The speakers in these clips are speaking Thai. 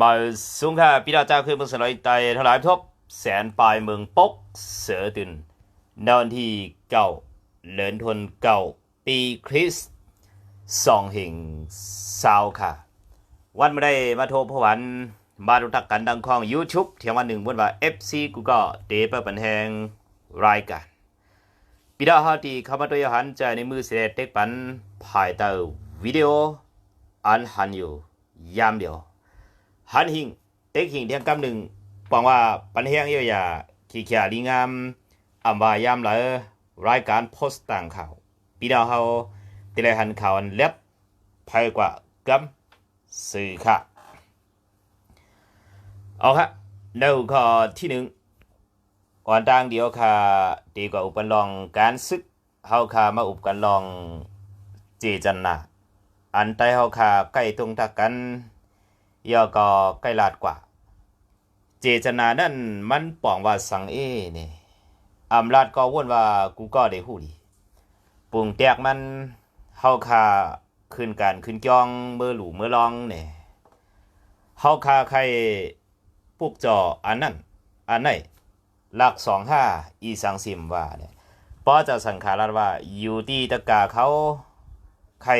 มาสูงค่ะพี่ดาจ้าคือมืองสลอยไตทลายทบแสนปลายเมืองปกเสือตุนในวันที่เก่าเลินทนเก่าปีคริสต์สองหิงสาวค่ะ วันไม่ได้มาโทรพวันมารู้จักกันดังของ YouTube เที่ยงวันหนึ่งบนว่า FC กูก็เดเปิดปันแหงรายการปีดาฮาตีเข้ามาตัวยหันใจในมือเสด็จเต็กปันภายใต้วิดีโออันหันอยู่ยามเดียว หันหิง เต็กหิงเทียงกำหนึ่งปองว่าปันแหงเยอะยาขี้ขียดีงามอำว่ายามเลยรายการโพสต์ต่างข่าวปีดาวเฮาติเลหันข่าวอันเล็บภายกว่ากำสื่อค่ะ เอาครับเนื้อข้อที่หนึ่งก่อนต่างเดียวค่ะ ดีกว่าอุปลองการซึกเฮาค่ะมาอุปกันลองเจจันนาอันใต้เฮาค่ะใกล้ตรงทักกัน ย่อก็ใกล้ลาดกว่า เจตนานั่นมันป่องว่าสังเอเนี่อำลาดก็ว่นว่ากูก็ได้ฮู้ดีปรุงแตกมันเฮาค่ะขึ้นการขึ้นจองเมื่อหลู่เมื่อลองเนี่ยเฮาค่ะใครพวกจออันนั้นอันไหนหลักสองห้าอีสังสิมว่าเนี่ยเพราะจะสังขารว่าอยู่ที่ตะกาเขาใคร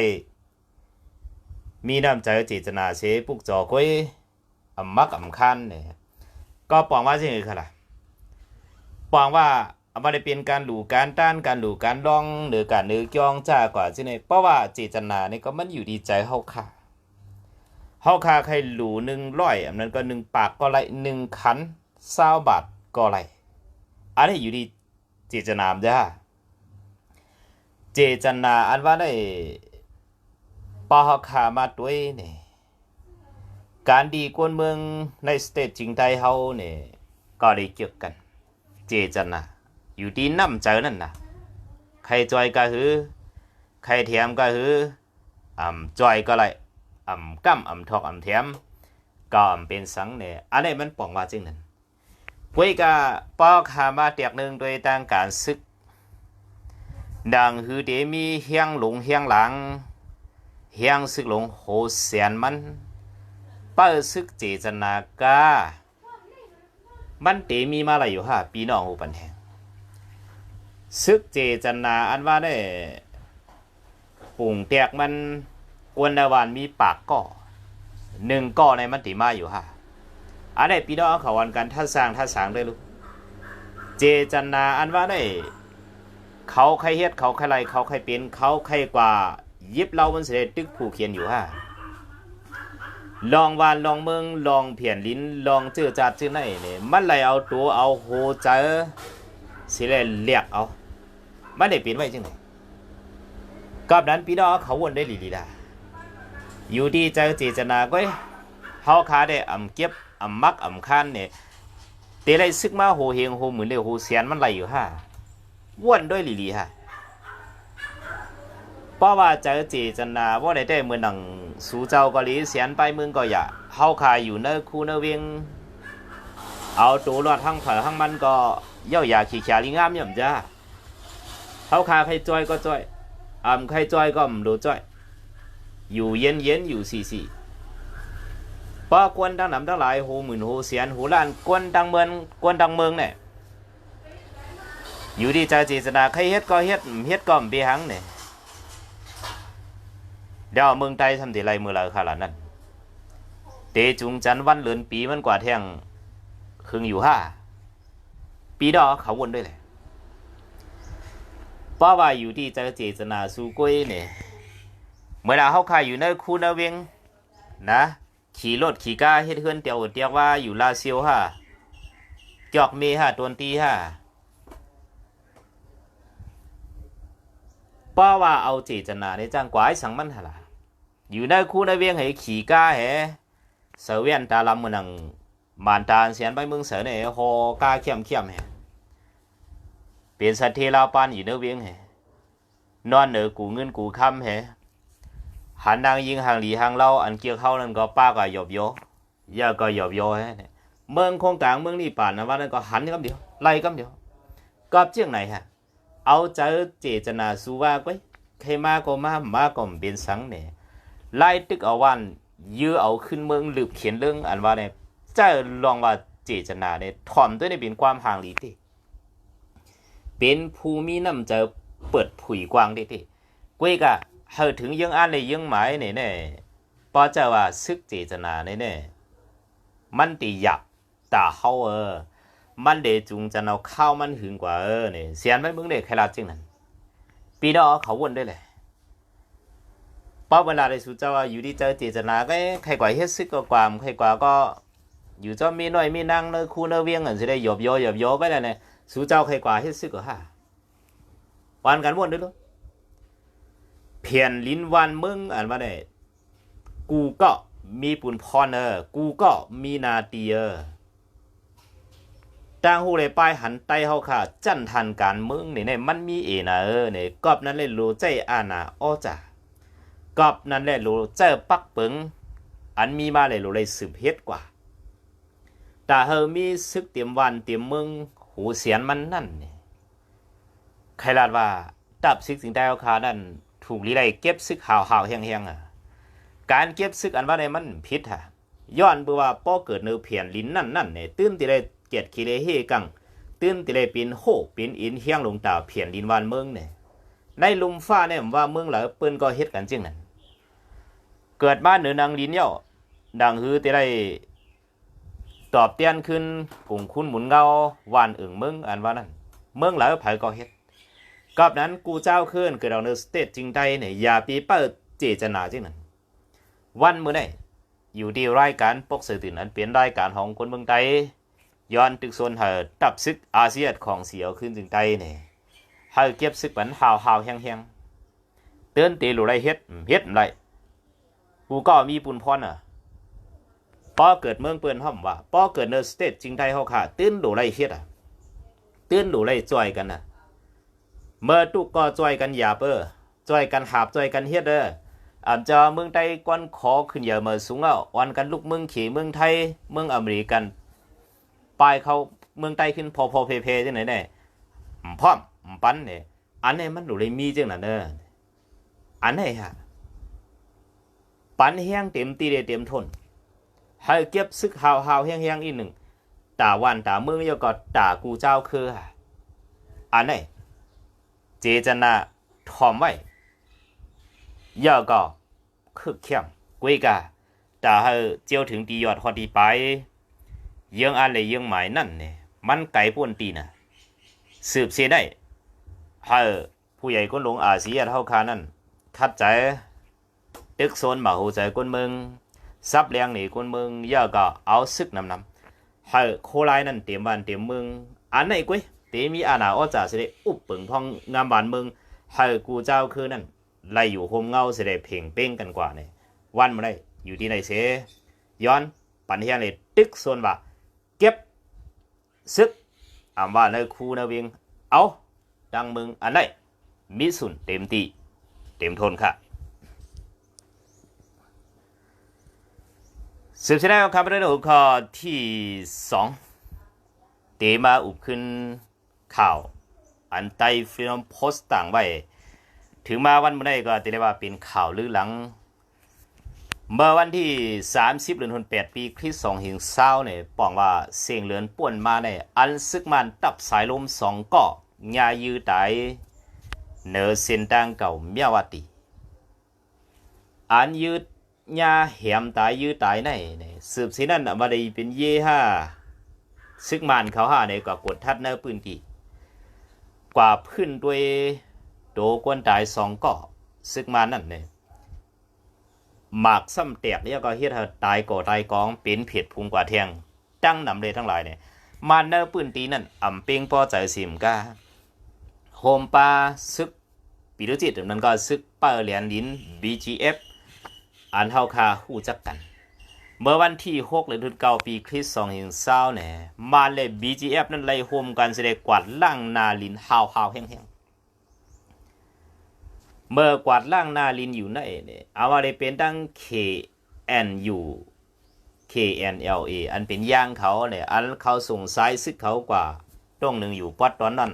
มีน้ำใจเจตนาเสพวกจอก้อยอำมักอำคันเนี่ยก็ปองว่าสิ่งอื่นค่ะล่ะปองว่าเอามาได้เป็นการหลูการต้านการหลูการร้องหรือการนือจองจ้ากว่าสิเนี่ยเพราะว่าเจตนาเนี่ยก็มันอยู่ดีใจเฮาค่ะเฮาคาใครหลูหนึ่งร้อยอันนั้นก็หนึ่งปากก็ไรหนึ่งขันเศร้าบาทก็ไรอันนี้อยู่ที่เจตนามจ้าเจตนาอันว่าได้ ปาเฮาคามาด้วยนี่การดีกวนเมืองในสเตทจิงไทยเฮาเนี่ยก็ได้เกี่ยวกัน เจตนาอยู่ที่น้ำใจนั่นนะใครจอยก็คือ ใครเทียมก็คืออ่ำจอยก็ไรอ่ำกั้มอ่ำทอกอ่ำเทียมก็อ่ำเป็นสังเนี่ยอันนี้มันป่องว่าจริงนั้นพวยกาปอกหามาเตียกหนึ่งโดยต่างการซึก ดังคือเดมีเฮียงหลงเฮียงหลัง เฮียงซึกหลงโหเสียนมันเป้าซึกเจตนากามันเตมีมาอะไรอยู่ห้าปีน้องหูปันแหงซึกเจตนาอันว่าได้ปุ่งแตกมันกวนดาวานมีปากก่อหนึ่งก่อในมันติมาอยู่ฮะอันไหนพี่น้องเขาวันกันท่าสร้างท่าสางได้ลูกเจจันนาอันว่าได้ เขาใครเฮ็ดเขาใครไรเขาใครเป็นเขาใครกว่า ยิบเรามันเสด็จตึกผู้เขียนอยู่ฮะลองวานลองเมืองลองเพียนลิ้นลองเจือจัดเจือไหนเนี่ยมันไหลเอาตัวเอาโหเจอสิเลยเรียกเอามันได้เปลี่ยนไว้จังไหนกับนั้นพี่น้องเขาวนได้ลีลีดาอยู่ที่ใจเจตนาก็เฮาคาได้อ่ำเก็บอ่ำมักอ่ำคันเนี่ยเตไรซึกมาโหเฮงโหเหมือนเดียโหเสียนมันไหลอยู่ฮะว่วนด้วยลีลีฮะ ราะว่าใจเจตนาว่าได้ได้เมือหนังสูเจ้าก็ลีเสียนไปเมืองก็อย่าเฮาคาอยู่เนอคูเนอเวียงเอาตัวรอดทั้งเผอทั้งมันก็เย่าอย่าขี้ขาลิงามย่ำจ้าเฮาคาใครจอยก็จอยอ่ำใครจอยก็มดูจอย อยู่เย็นเย็นอยู่สี่สี่ป้ากวนดังหนำดังหลายหูหมื่นหูเสียนหูล้านกวนดังเมืองกวนดังเมืองเนี่ยอยู่ที่ใจเจตนาใครเฮ็ดก็เฮ็ดเฮ็ดก็มเบียหังเนี่ย เดี๋ยวเมืองไทยทำทีไรมือละขนาดนั้นเตจุงจันวันเหลือนปีมันกว่าแท่งครึ่งอยู่ห้าปีดอเขาวนด้วยเลยป้าว่าอยู่ที่ใจเจตนาสู้กล้ยเนี่ยเมื่อเราเขาขายอยู่ในคูนาเวงนะ ขี่รถขี่ก้าเฮ็ดเฮือนเตียวเตียกว่าอยู่ลาเซียวฮะจอกเมฮะตวนตีฮะป้าว่าเอาเจตนาในจ้างกวายสังมันหล่ะ อยู่ในคู่ในเวงให้ขี่ก้าแหเสเวียนตาลำมือนังมานตาเสียนไปมืองเสือเนี่ยฮอก้าเข้มเข้มแหเป็นสัตเทลาปานอยู่ในเวียงแหนอนเหนือกูเงินกูคำแหหันนางยิงหางหลีหางเล่าอันเกี่ยวเข้านั่นก็ป้าก็หยอบโยย่าก็หยอบโยฮะเนี่ยเมืองคงกลางเมืองนี่ป่านนะว่านั่นก็หันกันเดียวไล่กันเดียวก็เจียงไหนฮะเอาเจอเจตนาสู้ว่าก้อยใครมาก็มามาก็เป็นสังเนี่ย ไล่ตึกเอาวันยื้อเอาขึ้นเมืองหลืบเขียนเรื่องอันว่าเนี่ยจะลองว่าเจตนาเนี่ยถ่อมด้วยในเป็นความห่างหลีติเป็นภูมิน้ำใจเปิดผุยกว้างดิติกุ้ยกะเฮาถึงยังอ่านในยังหมายเนี่ยเนี่ยปอเจ้าว่าซึกเจตนาเนี่ยเนี่ยมันติหยับตาเฮาเออมันเดจุงจะเอาข้าวมันหึงกว่าเออเนี่ยเสียนไม่มึงเด็กใครลาจริงนั่นปีนอเขาวนได้เลย เพราเวลาได้สู้เจ้าว่าอยู่ที่เจอเจตนาก็ใครกว่าเฮ็ดซึกก็ความใครกว่าก็อยู่เจ้ามีน้อยมีนางเนอคู่เนอเวียงกันสิได้หยบโยหยบโยไปแล้วเนี่ยสู้เจ้าใครกว่าเฮ็ดซึกก็ฮ่าวันกันวนด้วยลูกเพียนลิ้นวันมึงอ่านว่าได้กูก็มีปุ่นพรเออกูก็มีนาเตีเออต่างหูเลยป้ายหันไตเฮาค่ะ จันทันการมึงนี่เนี่ยมันมีเอนะเออเนี่ยกอบนั้นเลยรู้ใจอานาอ้อจ้ะ กอบนั่นแหละรู้เจอปักเปิงอันมีมาเลยรู้เลยสืบเฮ็ดกว่าแต่เฮามีซึกเตรียมวันเตรียมเมืองหูเสียนมันนั่นนี่ใครลาดว่าตับซึกสิงใต้เอาคานั่นถูกลีไลเก็บซึกหาวหาวๆแห้งๆอะการเก็บซึกอันว่าในมันผิดฮะย้อนเบื่อว่าป้อเกิดเนื้อเพียนลิ้นนั่นนั่นเนี่ยตื้นติได้เกียดขี้เลเฮกังตื้นติได้ปีนโหปีนอินเฮียงลงตาเพียนลิ้นวันเมืองเนี่ยในลุมฟ้าเนี่ยผมว่าเมืองหลายเปิ้นก็เฮ็ดกันจริงนั่น เกิดมาเหนือนางลินเย่าดังฮือที่ได้ตอบเตียนขึ้นกุ่งคุณหมุนเงาวานอึ่งเมืองอันว่านั้นเมืองหลายไผก็เฮ็ดกอบนั้นกูเจ้าขึ้นเกิดเอาเนอสเตทจริงใจเนี่ยอย่าปีเปิดเจตนาจริงนั้นวันมื้อไหนอยู่ที่รายการปกสื่อตื่นนั้นเป็นรายการของคนเมืองไทยย้อนตึกโซนเฮอตับซึกอาเซียนของเสียวขึ้นจึงไทยเนี่ยเฮาเก็บซึกปันหาวหาวๆแห้งๆเตือนตีหลุไรเฮ็ดเฮ็ดไร กูก็มีปุนพรอะป้อเกิดเมืองเปื้อนห้อมว่าป้อเกิดเนอร์สเตทจริงไทยเฮาค่ะ ตื้นหลูไรเฮ็ดอะ ตื้นหลูไรจอยกันน่ะ เมื่อตุกก็จอยกันหยาบเออจอยกันหาบจอยกันเฮ็ดเด้ออาจจะเมืองไทยก้อนขอขึ้นเยอะเมื่อสูงเอาวันกันลูกเมืองขี่เมืองไทยเมืองอเมริกันปลายเขาเมืองไทยขึ้นพอพอเพเพจังไหนแน่พร้อมปั้นเนี่ยอันนี้มันหลูไรมีจังนั้นเด้ออันไหนฮะ ปันแห้งเต็มตีได้เต็มทนให้เก็บซึกหาวหาวแห้งแห้งๆอีกหนึ่งตาวันตาเมืองยก็ตากูเจ้าคืออันไหนเจตนาทอมไว้ยาก็คึกเข้มกุยกาตาให้เจียวถึงตียอดพอดีไปยังอันเลยยังหมายนั่นเนี่ยมันไก่ป่วนตีน่ะสืบเสียได้ให้ผู้ใหญ่คนหลงอาเซียเท่าคานั่นคัดใจ ตึกโซนมาหูใจ quân มึงซับเลียงหนี quân มึงย่าก็เอาซึกนำนำให้โคไลนั่นเตรียมบ้านเตรียมเมืองอันไหนกุ้ยเตมีอาณาอ้อจ่าเสดอุบปึงพองงามบ้านเมืองให้กูเจ้าคือนั่นไล่อยู่โฮมเงาเสดเพ่งเป้งกันกว่าเนี่ยวันมาได้อยู่ที่ไหนเสย้อนปันเฮียเลยตึกโซนว่าเก็บซึกอ่าว่าในคูในเวียงเอาดังมึงอันไหนมิสุนเต็มตีเต็มทนค่ะ สืบชได้ครับเรื่องหัวข้อที่สองเตมาอุบขึ้นข่าว อันไตฟิล์มโพสต์ต่างไว้ ถึงมาวันเมื่อใดก็ตีได้ว่าเป็นข่าวลือหลัง เมื่อวันที่ 30เดือนธันวาคมปีคริสต์2หิงเศร้าเนี่ยป้องว่าเสียงเหลือนป่วนมาในอันซึกมันตับสายลมสองเกาะยายือไตเนอเส้นทางเก่าเมียวติอันยืด nhà hiểm tại dư tại này này สืบสินั่นมาได้เป็นเย่ห้าซึกมันเขาห้าในกว่ากดทัดเนื้อปืนตีกว่าพื้นด้วยโดกวนตายสองเกาะซึกมันนั่นเนี่ยหมากซ้ำแตกเนี่ยก็เฮ็ดให้ตายก่อตายกองเป็นเผ็ดพุงกว่าเทียงตั้งนำเลยทั้งหลายเนี่ยมาเนื้อปืนตีนั่นอ่ำเป้งปอใจสิมกาโฮมปาซึกปีรุจิตนั่นก็ซึกเปอร์เหรียญลิน BGF อันเฮาคาฮู้จักกัน เมื่อวันที่6เดือนเก้าปีคริสต์2020เนี่ยมาเล BGF นั้นไล่โฮมกันสิได้กวาดล่างนาลินหาวๆแห้งๆเมื่อกวาดล่างนาลินอยู่ในเนี่ยเอามาได้เป็นตั้ง KNU KNLA อันเป็นย่างเขาเนี่ยอันเขาส่งสายซึกเขากว่าตรงหนึ่งอยู่ปัดตอนนั้น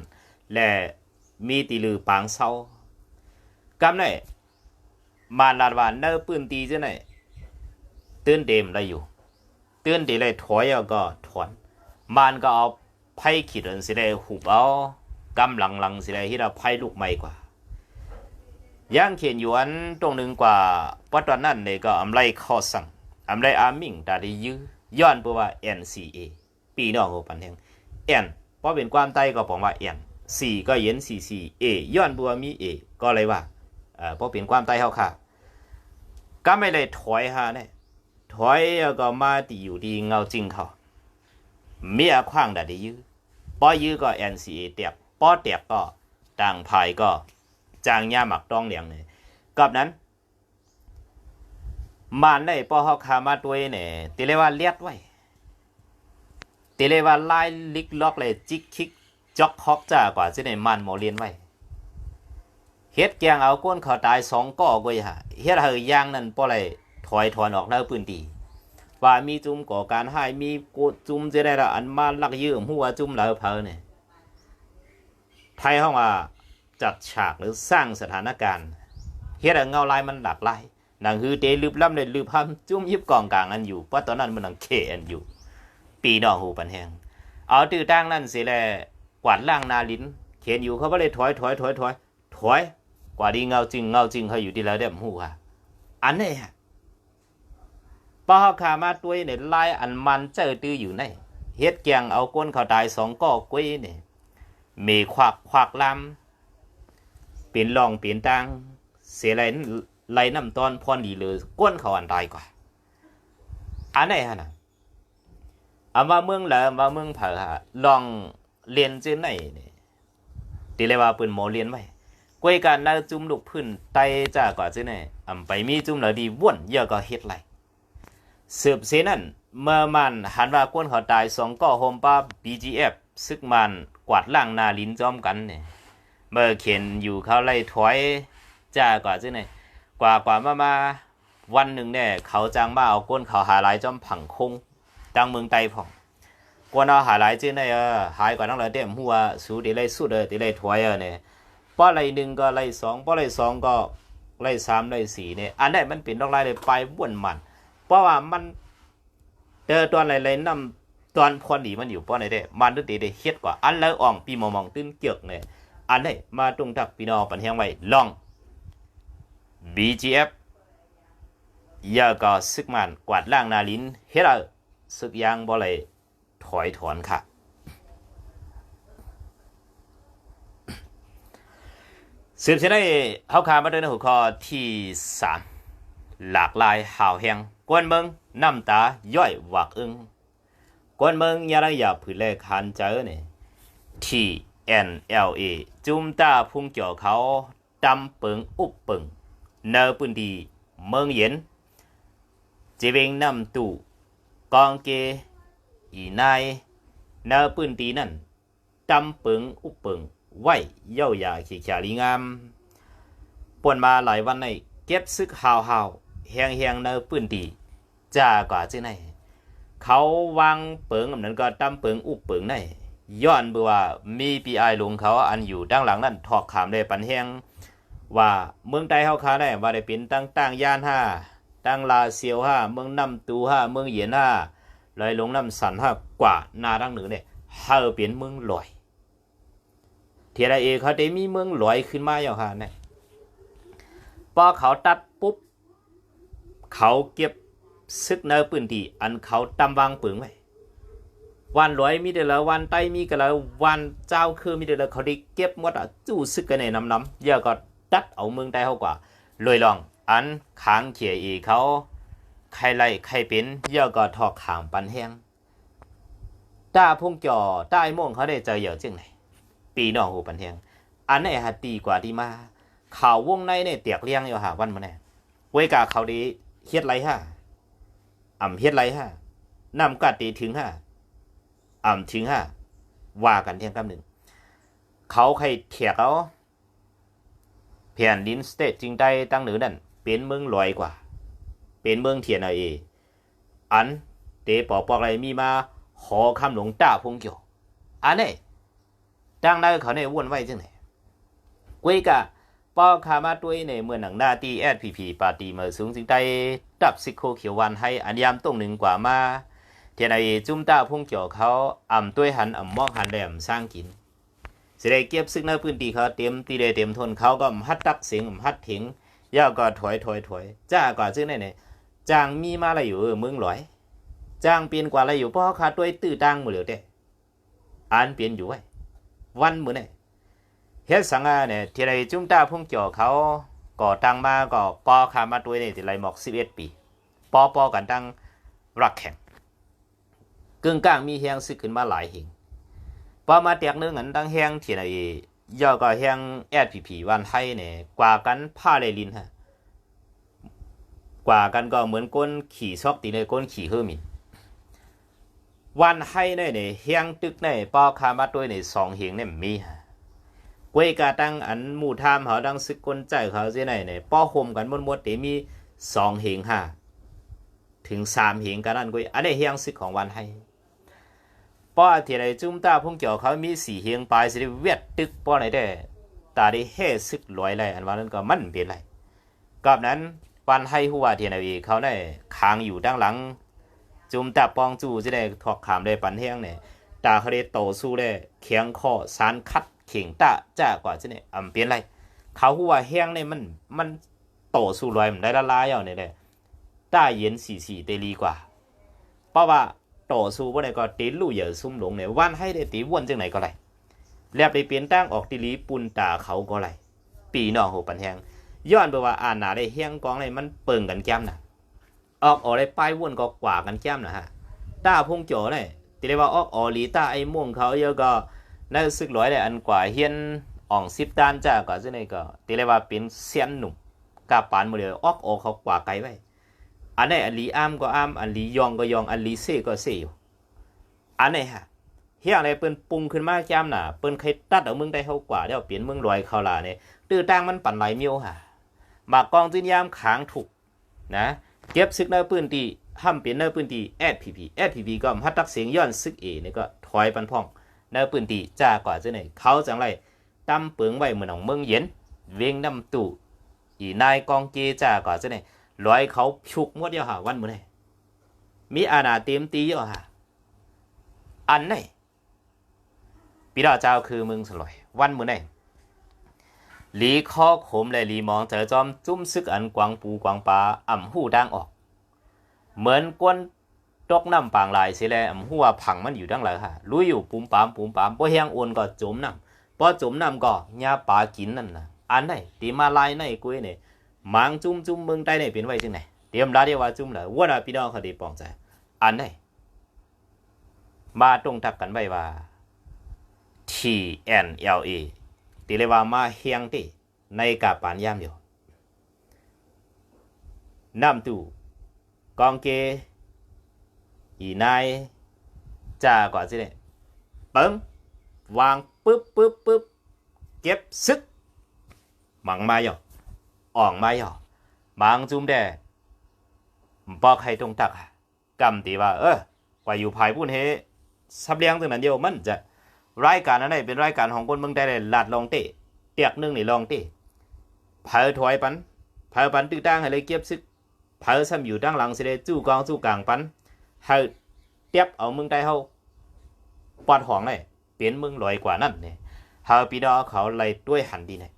และมีตีลือปางเศร้ากำไหน มาลาดว่าเนอปืนตีจังไหนตื่นเต็มได้อยู่ตื่นตีเลยถอยแล้วก็ถอนมันก็เอาไพ่ขีดอันสิได้หุบเอากำลังลังสิได้ที่เราไพ่ลูกใหม่กว่าย่างเขียนอยู่อันตรงหนึ่งกว่าปัจจุบันนั้นเนี่ยก็อำไรข้อสั่งอำไรอามิงตาได้ยื้อย้อนเพราะว่า NCA ปีนองหัวปันแหง N เพราะเป็นความใต้ก็บอกว่า N C ก็เย็น CC A ย้อนบัวมี A ก็เลยว่าเอ่อเพราะเป็นความใต้เฮาค่ะ ก็ไม่ได้ถอยฮะเนี่ยถอยแล้วก็มาตีอยู่ดีเงาจริงเขาเมียขว้างได้ยื้อป้อยื้อก็ NCA เตียบป้อเตียบก็ต่างภายก็จางย่าหมักต้องเลียงเนี่ยกับนั้นมันได้ป้อเฮาคามาตัวเนี่ยติเลยว่าเลียดไว้ติเลยว่าไล่ลิกล็อกเลยจิกคิกจอกฮอกจ้ากว่าสิได้มันหมอเรียนไว้ เฮ็ดแกงเอาก้นเขาตายสองก่อก็อย่าเฮ็ดเฮยยางนั่นบ่ได้ถอยถอนออกนอกพื้นที่ว่ามีจุ่มก่อการให้มีกูจุ่มจะได้ละอันมาลักยืมหัวจุ่มแล้วเพอเนี่ยไทยเฮาว่าจัดฉากหรือสร้างสถานการณ์เฮ็ดเงาลายมันหลากหลายหนังฮือเตลืบล่ำเลยลืบห้ำจุ่มยิบกองกลางอันอยู่เพราะตอนนั้นมันหนังเคอันอยู่ ปีนอกหูปันแหงเอาตื้อตั้งนั่นสิแลกวาดล่างนาลิ้นเขียนอยู่เขาก็เลยถอยถอยถอยถอยถอย กว่าดีเงาจริงเงาจริงเขาอยู่ที่แล้วเด็มหูค่ะอันนี้ฮะป้าขามาตัวเนี่ยลายอันมันเจอตื้ออยู่ในเฮ็ดแกงเอาก้นเขาตายสองก้อกล้วยเนี่ยเมควักควักลำเปลี่ยนลองเปลี่ยนตังเสียไรไรน้ำตอนพรดีเลยก้นเขาอันตายกว่าอันไหนฮะนะอามาเมืองเหลอมาเมืองเผอฮะลองเรียนจื้อไหนเนี่ยตีเลยว่าปืนหมอเรียนไว้ กวยกันนาจุ่มลูกพื้นไตจ้ากว่าจื้อไหนอำไปมีจุ่มแล้วดีว่นเยอะก็เฮ็ดไรสืบเสนั่นเมื่อมันหันว่าก้นเขาตายสองก่อโฮมป้า BGF ซึกมันกวาดล่างนาลิ้นจอมกันเนี่ยเมื่อเขียนอยู่เขาไล่ถอยจ้ากว่าจื้อไหนกว่ากว่ามามาวันหนึ่งเนี่ยเขาจ้างมาเอาก้นเขาหาหลายจอมผังคงดังเมืองไตผ่องกวนเอาหาหลายจื้อเนี่ยเออหายกว่านั่งเลยเต็มหัวสูดีเลยสุดเลยดีเลยถอยเออเนี่ย ป้อไรหนึ่งก็ไรสองป้อไรสองก็ไรสามไรสี่เนี่ยอันนี้มันเป็นดอกไล่เลยไปบ้วนมัน เพราะว่ามันเจอตอนไรไรนำตอนพอดีมันอยู่ป้อไหนได้มันตึ้งตีได้เฮ็ดกว่าอันแล้วอ่องปีมองมองตื้นเกียกเนี่ยอันนี้มาตรงทักพี่น้องปันแหงไว้ลอง BGF ยาก็ซึกมันกวาดล่างนาลินเฮ็ดเอาซึกยางบ่เลยถอยถอนค่ะ สืบเสนได้เฮาคามาด้วยในหัวข้อที่สามหลากหลายห่าวแหงกวนเมืองน้ำตาย่อยหวักอึงกวนเมืองยาละยาผือแลคันเจอเนี่ย TNLA จุมตาพุ่งเกี่ยวเขาดำเปิงอุบเปิงเนอปืนดีเมืองเย็นจีเวงน้ำตู่กองเกอีนายเนอปืนดีนั่นดำเปิงอุบเปิง ไหวเย้ายาขี้ขาลีงามป่วนมาหลายวันในเก็บซึกหาวหาวแหงแหงในปื้นตีจ้ากว่าจื้อไหนเขาวางเปิงอันนั้นก็ตำเปิงอุบเปิงในย้อนเบื่อว่ามีปีไอลงเขาอันอยู่ด้านหลังนั้นถอกขามได้ปันแหงว่าเมืองใดเฮาคาได้ว่าได้เป็นตั้งตั้งย่านห้าตั้งลาเซียวห้าเมืองน้ำตูห้าเมืองเหยียนห้าเลยลงน้ำสันห้ากว่านาดังหนึ่งเนี่ยเฮาเป็นเมืองลอย เทียเอเขาได้มีเมืองลอยขึ้นมาอย่างฮะเนี่ยพอเขาตัดปุ๊บ เขาเก็บซึกเนอปืนที่อันเขาตำวางปึงไว้วันลอยมีแต่ละวันไต้มีกันละวันเจ้าคือมีแต่ละเขาได้เก็บหมดอะจู้ซึกกันในน้ำน้ำเยอะก็ตัดเอาเมืองใต้เขากว่าลอยลอง อันขางเขียอีเขาใครไล่ใครเป็นเยอะก็ถอกขางปันแห้งต้าพุ่งจ่อใต้ม่วงเขาได้เจอเยอะจึงไหน ปีนอกหูปันเทียง อันไหนฮะดีกว่าที่มา ข่าววงในเนี่ยเตียกเลี้ยงอยู่หาวันมาแน่เวกาเขาดีเฮ็ดไรฮะอ่ำเฮ็ดไรฮะนำกัดตีถึงฮะอ่ำถึงฮะว่ากันเทียงคำหนึ่ง เขาใครเถียกเขาเพียนดินสเตทจริงใจตั้งหนือนั่นเป็นเมืองลอยกว่า เป็นเมืองเทียนเออันเตปอปอกอะไรมีมาขอคำหลวงต้าพงเกี่ยวอันนี้ ดังนั้นเขาเนี่ยวนไว้จังไหนกุ้ยกะปอขามาด้วยในเมื่อหนังหน้าตีแอดพีพีปาตีเมื่อสูงสิงได้ดับซิโคเขียววันให้อันยามตรงหนึ่งกว่ามาเทียนไอจุ้มตาพุ่งเกี่ยวเขาอ่ำด้วยหันอ่ำมอกหันแหลมสร้างกินสิได้เก็บซึ่งในพื้นที่เขาเต็มตีได้เต็มทนเขาก็ฮัดตักเสียงฮัดถิงย่าก็ถอยถอยถอยจ้าก็ซึ่งในไหนจางมีมาอะไรอยู่เออมึงหลอยจางเปลี่ยนกว่าอะไรอยู่ป้อขาด้วยตื้อตังมือเหลียเด้อ่านเปลี่ยนอยู่ไว้ วันมือไหนเฮ็ดสังอาเนี่ยที่ไรจุ้มตาพุ่งเกี่ยวเขาก่อตั้งมาก็ปอขามาด้วยนี่ที่ไรหมอก11ปี ปอปอกันตั้งรักแข่งกึ่งกลางมีแฮงซึกขึ้นมาหลายแห่งปอมาเตียกนึงอันตั้งแฮงที่ไรย่อก็แฮงแอดพีพีวันไทยเนี่ยกว่ากันผ้าเลยลินฮะกว่ากันก็เหมือนก้นขี่ซอกตีในก้นขี่เฮอมิน วันไทยเนี่ยเนี่ยแฮงตึกเนี่ยปอขามาด้วยเนี่ยสองแห่งเนี่ยมีฮะกวยกาตั้งอันหมู่ทามเขาดังซึกกลใจเขาเสียไหนเนี่ยป้อห่มกันมดมดๆเดี๋ยมีสองเหงห้าถึงสามเหงกันนั่นกวยอันนี้เฮียงซึกของวันให้ป้อที่ไรจุ้มตาพุ่งเกี่ยวเขามีสี่เหงปลายสิได้เวียดตึกป้อไหนได้ตาได้เฮ่ซึกลอยไรอันว่านั้นก็มันเป็นไรกับนั้นวันให้หัวที่ไหนเขาได้ค้างอยู่ด้านหลัง จุมตาปองจูจะได้ถอกขามได้ปันเฮียงเนี่ยตาเขาได้โตสู้ได้เคียงข้อสารคัดเข่งตะจ้ากว่าจะเนี่ยอ่ำเปลี่ยนไรเขาหัวแห้งเนี่ยมันมันโตสู้ลอยมันได้ละลายเอาเนี่ยแหละต้าเย็นสี่สี่เตลีกว่า เพราะว่าโตสู้บ่ได้ก็ตีลู่เหยื่อซุ่มหลงเนี่ยวันให้ได้ตีวนจังไหนก็ไรแล้วไปเปลี่ยนตั้งออกตีลีปุนตาเขาก็ไรปีนองหูปันแห้งย้อนไปว่าอ่านหนาได้แห้งกองเลยมันเปิงกันแก้มน่ะ ออกออกได้ป้ายวนก็กว่ากันแก้มนะฮะต้าพงโจเลยตีเลยว่าออกออลีต้าไอ้ม่วงเขาเยอะก็นั่นซึกร้อยเลยอันกว่าเฮียนอ่องสิบด้านจ้ากว่าซึ่งนี่ก็ตีเลยว่าเป็นเซียนหนุ่มกาปานหมดเลยออกออกเขากว่าไกลไว้อันไหนอันลีอ้ามก็อ้ามอันลียองก็ยองอันลีเซ่ก็เซ่อยู่อันไหนฮะเฮียอะไรเปิ้นปรุงขึ้นมาแก้มน่ะเปิ้นเคยตัดเอามึงได้เขากว่าเดี๋ยวเปลี่ยนมึงลอยเขาลาเนี่ยตื้อตั้งมันปั่นไหลเมียวฮะมากองจิ้นยามขางถูกนะ เก็บซึกในปืนตีห้ามเปลี่ยนในปืนตีแอดพีพีแอดพีพีก็ฮัดตักเสียงย้อนซึกเอเนี่ยก็ถอยปันพ่องในปืนตีจ้ากว่าจะไหนเขาจังไรตั้มเปิงไว้เหมือนของเมืองเย็น เวียงน้ำตู่อีนายกองเจจ้ากว่าจะไหนร้อยเขาชุกหมดเดียวหาวันมือไหนมีอาณาเต็มตีเยอะหาอันไหนปีดาเจ้าคือมึงสลอยวันมือไหน หลีข้อขมและหลีมองเจอจอมจุ้มซึกอันกวางปูกวางปลาอ่ำหู้ดังออก เหมือนกวนตกน้ำปางลายสิแลอ่ำหัวผังมันอยู่ดังหลังค่ะลุยอยู่ปุ่มปามปุ่มปามบ่แห้งโอนก็จมน้ำพอจมน้ำก็หญ้าปลากินนั่นน่ะอันไหนตีมาลายในกุ้ยเนี่ยมางจุ้มจุ้มเมืองใต้เนี่ยเป็นไว้จังไหนเตรียมลาเดียวว่าจุ้มเลยว่าน่ะพี่น้องเขาดีปองใจอันไหนมาตรงทักกันไว้ว่า T N L A ตีเลวามาเฮียงติในกาปานยามอยู่น้ำตู้กองเกอีนายจากว่าสิเนี่ยปิ้งวางปึ๊บปึ๊บปึ๊บเก็บซึกหมังมาหยออ่องมาหยอหมังจุ้มแดบอกให้ตรงตักอะกำตีว่า เออว่าอยู่ภายพุ่นเฮสับเลี้ยงตรงนั้นเดียวมันจะ รายการอะไรเป็นรายการของคนเมืองได้เลยลาดลองเตะเตียกนึ่งนี่ลองเตะเผาถอยปันเผาปันตื้อตั้งให้เลยเก็บซึกเผาซ้ำอยู่ตั้งหลังสิเลยจู้กองจู้กลางปันให้เตียบเอามึงได้เฮาปอดหองเลยเปลี่ยนมึงลอยกว่านั่นเนี่ยเฮาปีดอเขาเลยด้วยหันดีเนี่ย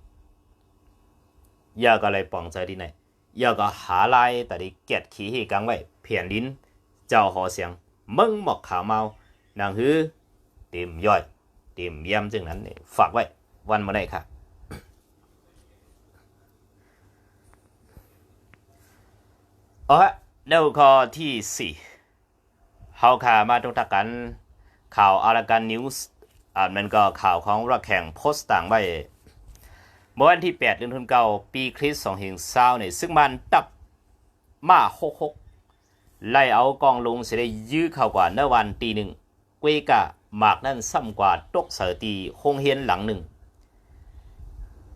อยาก็เลยปองใจดีเนี่ยอยาก็หาลายแต่ดิเกียดขี้ให้กังไว้เพียนลิ้นเจ้าหอเสียงมึงหมอกขาวเมานางฮือเต็มย่อย เต็มเยี่ยมจึงนั้นเนี่ยฝากไว้วันมาได้ค่ะ เอาฮะเดี๋ยวข้อที่สี่เฮาค่ะมาตรงตักกันข่าวอารากันนิวส์อ่ามันก็ข่าวของรักแข่งโพสต์ต่างไว้เมื่อวันที่ 8 เดือนธันวาคมปีคริสต์2020เนี่ยซึ่งมันตับมา66ไล่เอากองลงเสิได้ยื้อเข้ากว่าในวันตีหนึ่งกวยกะ มากนั่นซ้ำกว่าตกเสอตีโงเฮียนหลังหนึ่ง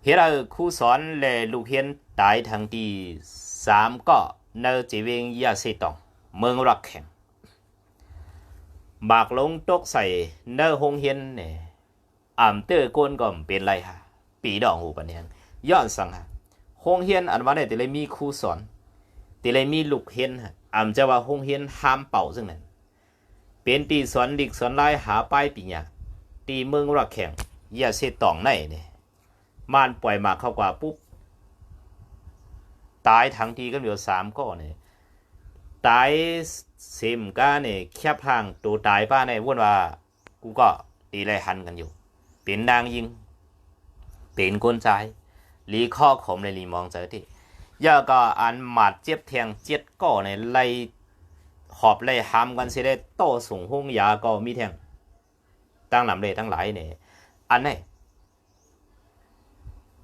เฮราครูสอนและลูกเฮียนตายทางตีสามก็เนจีเวงยาเซตอง เมืองรักแข่งบากลงตกใส่เนอหงเฮียนเนี่ยอ่ำเตอร์ก้นก็เป็นไรฮะปีดองหูปันยังย้อนสังหาโรงเรียนอันว่าได้แต่เลยมีครูสอนแต่เลยมีลูกเรียนฮะอำจะว่าโรงเรียนห้ามเป่าซึ่งนั้น เป็นตีสอนดิกสอนลายหาป้ายปิญญาตีเมืองรักแข่งอย่าเสตองในเนี่ยมานปล่อยมาเข้ากว่าปุ๊บตายทั้งทีก็เหลือสามก้อนเนี่ยตายเซมก้าเนี่ยแคบห่างตัวตายป้าเนี่ยวนว่ากูก็ตีไรหันกันอยู่ เป็นนางยิง เป็นคนใจลีข้อขมในลีมองเจอที่ย่าก็อันหมัดเจ็บแทงเจ็ดก่อนในไล่ หอบไล่หามกันสิได้โต้สูงห้องยาก็มีแทงตั้งนำเลยทั้งหลายเนี่ยอันไหน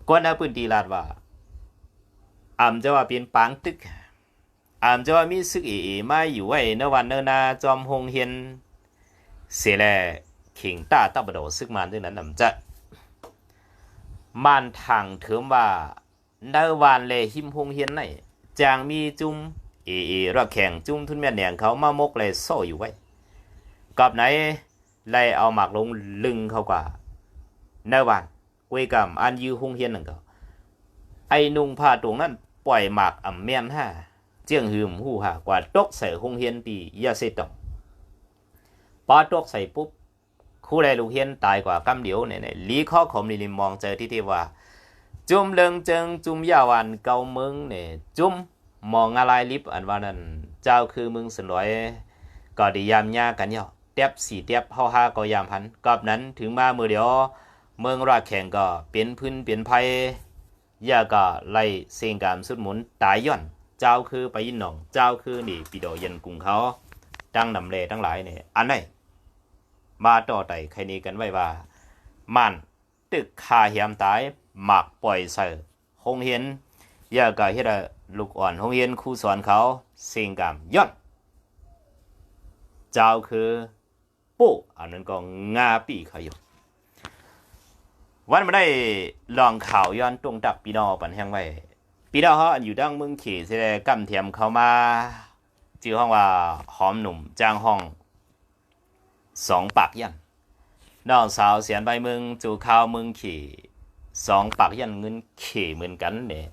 กวนอาปืนตีลาดว่าอำจะว่าเป็นปางตึกอำจะว่ามีซึกเอเอมาอยู่ไว้นวันเนนาจอมหงเฮียนเสียแลขิงตาตับโดซึกมันด้วยนั้นนำจะมันทางถึงว่าในวันเลยหิมหงเฮียนไหนจางมีจุ้ม เอเอรักแข่งจุ้มทุนแม่นแหนงเขามามกเลยโซ่อยู่ไว้กับไหนไล่เอาหมากลงลึงเขากว่าในวันเวกรรมอันยือหงเฮียนนั่นก็ไอนุ่งผ้าตรงนั้นปล่อยหมากอ่ำแม่นห้าเจียงหืมหูหากว่าตกใส่หงเฮียนตียาเสตองปาตกใส่ปุ๊บคู่ใดลูกเฮียนตายกว่ากำเดียวเนี่ยเนี่ยลีข้อขมลิลิมมองเจอที่ที่ว่า จุ่มเลิงเจิงจุ่มยาวันเกาเมืองเนี่ยจุ่ม มองอะไรลิบอันว่านั้นเจ้าคือมึงสนอยก็ดียามยากันเนาะเตียบสี่เตียบเฮาห้าก็ยามพันกอบนั้นถึงมาเมื่อเดียวเมืองราแข่งก็เปลี่ยนพื้นเปลี่ยนภัยยาก็ไล่เสียงกามสุดหมุนตายย่อน เจ้าคือไปยินหนองเจ้าคือนี่ปิโดเย็นกรุงเขาตั้งนำเลทั้งหลายเนี่ยอันไหนมาต่อไต่ใครนี้กันไว้ว่ามันตึกคาเหียมตายหมักปล่อยใส่หงเห็นยากะเฮ็ด ลูกอ่อนหงเห็นครูสอนเขาเสิ่งกรรมย้อนเจ้าคือปู่อันนั้นก็งาปีเขาอยู่วันมาได้ลองข่าวย้อนตรงตักปีนอปันแห้งไว้ปีนอเขาอันอยู่ดังเมืองขี่สิได้กำเทียมเขามาชื่อห้องว่าหอมหนุ่มจ้างห้องสองปากยันน้องสาวเสียนใบมึงจูข้าวมึงขี่สองปากยันเงินขี่เหมือนกันเนี่ย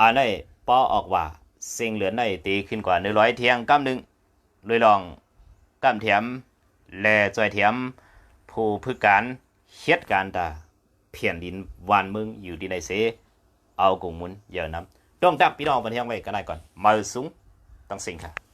อันนี้ ปอออกว่า สิ่งเหลือในตีขึ้นกว่าหนึ่งร้อยเทียงกำหนึ่งเลยลองกำเทียม แลจอยเทียม ผู้พึกการเฮ็ดการตาเพียนดินวานมึงอยู่ดีในเส เอากงมุนเยอะน้ำต้องจับพี่น้องบันเทียงไว้กันได้ก่อน มาสูงต้องสิ่งค่ะ